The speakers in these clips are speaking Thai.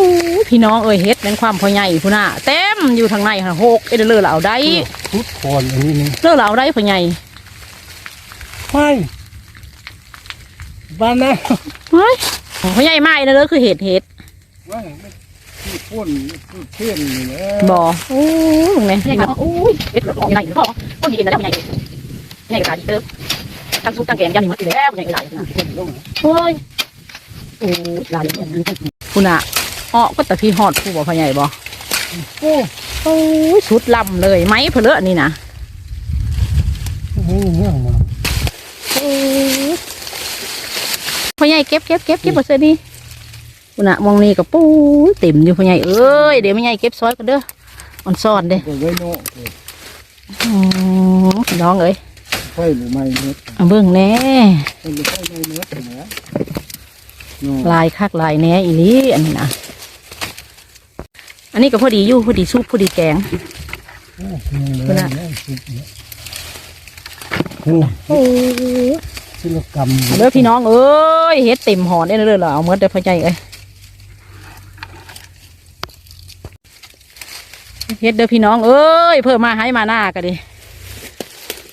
อ้ยพี่น้องเอ้ยเฮ็ดเป็นความพอใหญ่พุ่นน่ะเต็มอยู่ทางในค่ะหกเอ็ดเลอเราได้ทุกคนอันนี้นี่เลอเราได้พอใหญ่ไม่บ้านนะเฮ้ยพอใหญ่ไม้นะเลยคือเห็ดเห็ดว่าไม่ที่พ่นที่เทียนนี่แหละบ่อโอ้ยไงใหญ่ครับโอ้ยเฮ็ดของใหญ่พ่อก็มีเห็นนะใหญ่ใหญ่กระดาษเติมตั้งซุปตั้งแกงยันนี่มันอีแล้วใหญ่กระดาษนะพ่นลงโอ้ยโอ้ยลายคุณอะ อ้อก็แต่พี่ฮอดผู้บ่พอใหญ่บ่โอ้โอ้ยสุดลำเลยไม้เพนเลอะนี่นะโหเรื่องมาพ่อใหญ่เก็บเก็บเก็บเก็บหมดเลยนี่คุณอะมองนี่กับปูเต็มอยู่พ่อใหญ่เอ้ยเดี๋ยวพ่อใหญ่เก็บซอยกันเด้ออ่อนซ่อนเด้อก็ไว้โน่อืมพี่น้องเอ้ยไฟหรือไม่เม็ดเอาเบิ่งแหน่ไฟหรือไฟไม่เม็ดนะโน่ลายคักลายแหน่อีหลีอันนี้นะอั นนี้ก็พอดีอยู่พอดีซุปพอดีแกงโอ้นี่เลยเนี่ยสุดเนี่ยโอ้โอ้ยศิลปกรรมเอาเด้อพี่น้องเอ้ยเฮ็ดเต็มหอนได้เลยเหรอเอาเมื่อเด้อพ่อใหญ่เอ้ยเฮ็ดเด้อพี่น้องเอ้ยเพิ่มมาให้มาหน้ากันดิ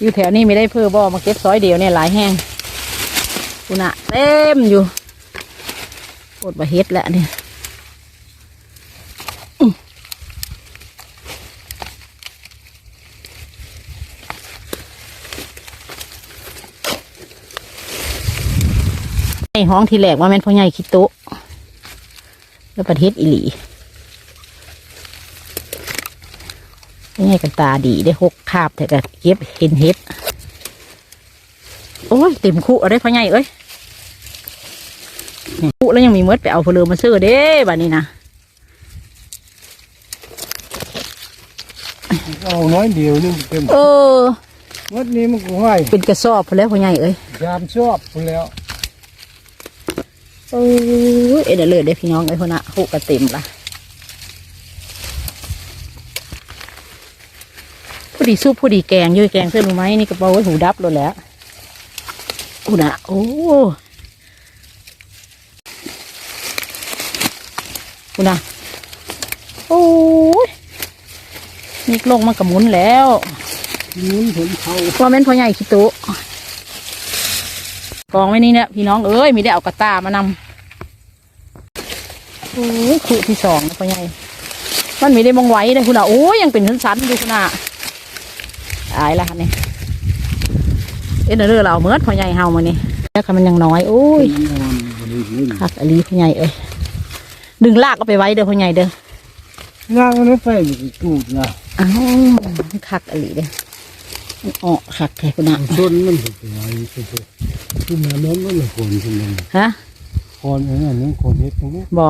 อยู่แถวนี้ไม่ได้เพิ่มบ่มาเก็บซอยเดียวเนี่ยหลายแห้งคุณอะเต็มอยู่ปวดบาเฮ็ดแล้วเนี่ย ไอ้ห้องที่แหลกว่าแม่นพ่อใหญ่คิดโตะแล้วประเทศอิหลียังไงกันตาดีได้หกคาบแต่ก็เก็บเห็นเห็ดโอ้ยเต็มคู่เอาได้พ่อใหญ่เอ้ยนี่คู่แล้วยังมีเมดไปเอาเพลือมาซื้อเด้บ้านนี้นะเอาน้อยเดียวนี่เต็มเออวัดนี้มันก็ให้เป็นกระสอบพอแล้วพ่อใหญ่เอ้ยยามชอบไปแล้ว เออเอ็ดเลยเด้อพี่น้องเอ้ยพ่อนะหูกระเต็มละผู้ดีซุปผู้ดีแกงอยืยแกงเส้นรู้ไหมนี่กระเป๋าไว้หูดับเลยแหล้วอุนะโอ้อุนะโอ้ยนี่ลงมากระมุนแล้วนู้นผลเขาว่าแม่นพ่อใหญ่คิดตุก องไว้นี่เนี่ยพี่น้องเอ้ยมีได้เอากระตามานำโอ้ยขู่ที่สองนะพ่อใหญ่มันมีได้มองไว้เลยคุณอะโอ้ยยังเป็นสันๆอยู่คุณอะอายละนี่เอ็นเดอร์เราเมื่อพ่อใหญ่เฮามานี่แล้วค่ะมันยังน้อยโอ้ยนอนบริเวณคักอลีพ่อใหญ่เอ้ยดึงลากก็ไปไว้เด้อพ่อใหญ่เด้อย่างมันไฟอยู่ตูดนะอ้าวคักอลีเด้อมันออกคักแท้คุณอะชนมันถูกไว้ สุดๆคือมาล้มมันเลยคนขึ้นมาฮะคนอันนั้นนั่นคนเฮ็ดตรงนี้บอ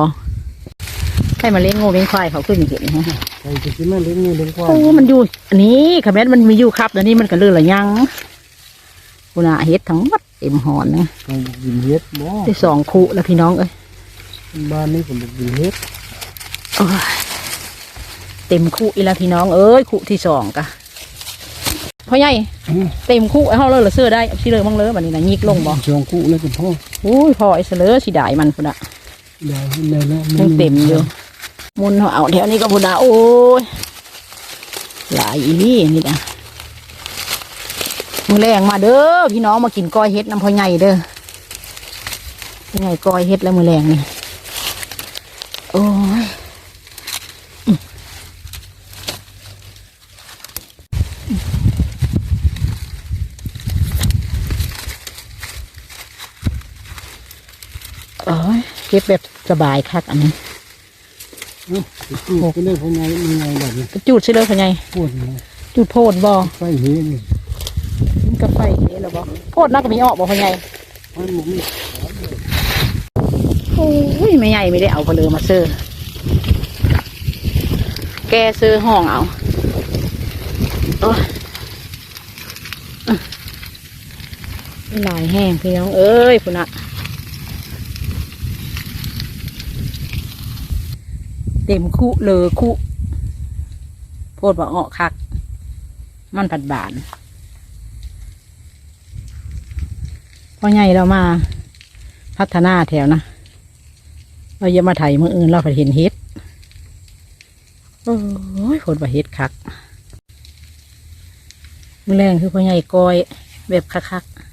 ให้มาเลี้ยงงูเลี้ยงควายเขาขึ้นเห็นฮะใครจะคิดแม่เลี้ยงงูเลี้ยงควายโอ้มันอยู่อันนี้ขมิ้นมันมีอยู่ครับแล้วนี่มันก็เลื่อนละยังคุณอาเฮ็ดทั้งหมดเต็มหอนนะใครกินเฮ็ดบ่ได้สองคู่แล้วพี่น้องเอ้ยบ้านนี้ก็บอกกินเฮ็ดโอ้ยเต็มคู่อีแล้วพี่น้องเอ้ยคู่ที่สองกะ พ่อใหญ่เต็มคู่ไอ้ห้องเลยเหรอเสื้อได้เอาสิเลยมั่งเลยบัดนี้นะยิกลงบ่ช่วงกู้แล้วก็พ่ออุ้ยพอไอ้เสลอสิได้มันพุ่นอะได้ได้แล้วยังเต็มอยู่มุนเอาเอาแถวนี้ก็พุ่นอะโอ้ยหลายอีนี่นี่นะมือแรงมาเด้อพี่น้องมากินก้อยเฮ็ดน้ำพ่อใหญ่เด้อพ่อใหญ่ก้อยเฮ็ดแล้วมือแรงนี่โอ้ยอืมโอ้ยเก็บแบบสบายคักอันนี้กู้ก็ได้พ่อไงมีไงแบบนี้กระจูดใช่เลยพ่อใหญ่ปวดนะจูดโพดบ่ไฟเฮ็ดนี่มันก็ไฟเละแล้วบ่โพดนักก็มีออกบ่พ่อใหญ่มันบ่มีโอ้ยไม่ใหญ่ไม่ได้เอาไปเลยมาซื้อแกซื้อห้องเอาโอ้ยอะหลายแห้งพี่น้องเอ้ยคุณอะ เต็มคุเลอคุโพดว่าเออกคัก มันผัดบานพอใหญ่เรามา พัฒนาแถวนะเราอย่ามาไถมืออื่นเราไปเห็นเฮ็ดโอ้ยผลว่าเฮ็ดคักมือแรงคือพ่อใหญ่กอยแบบคักๆ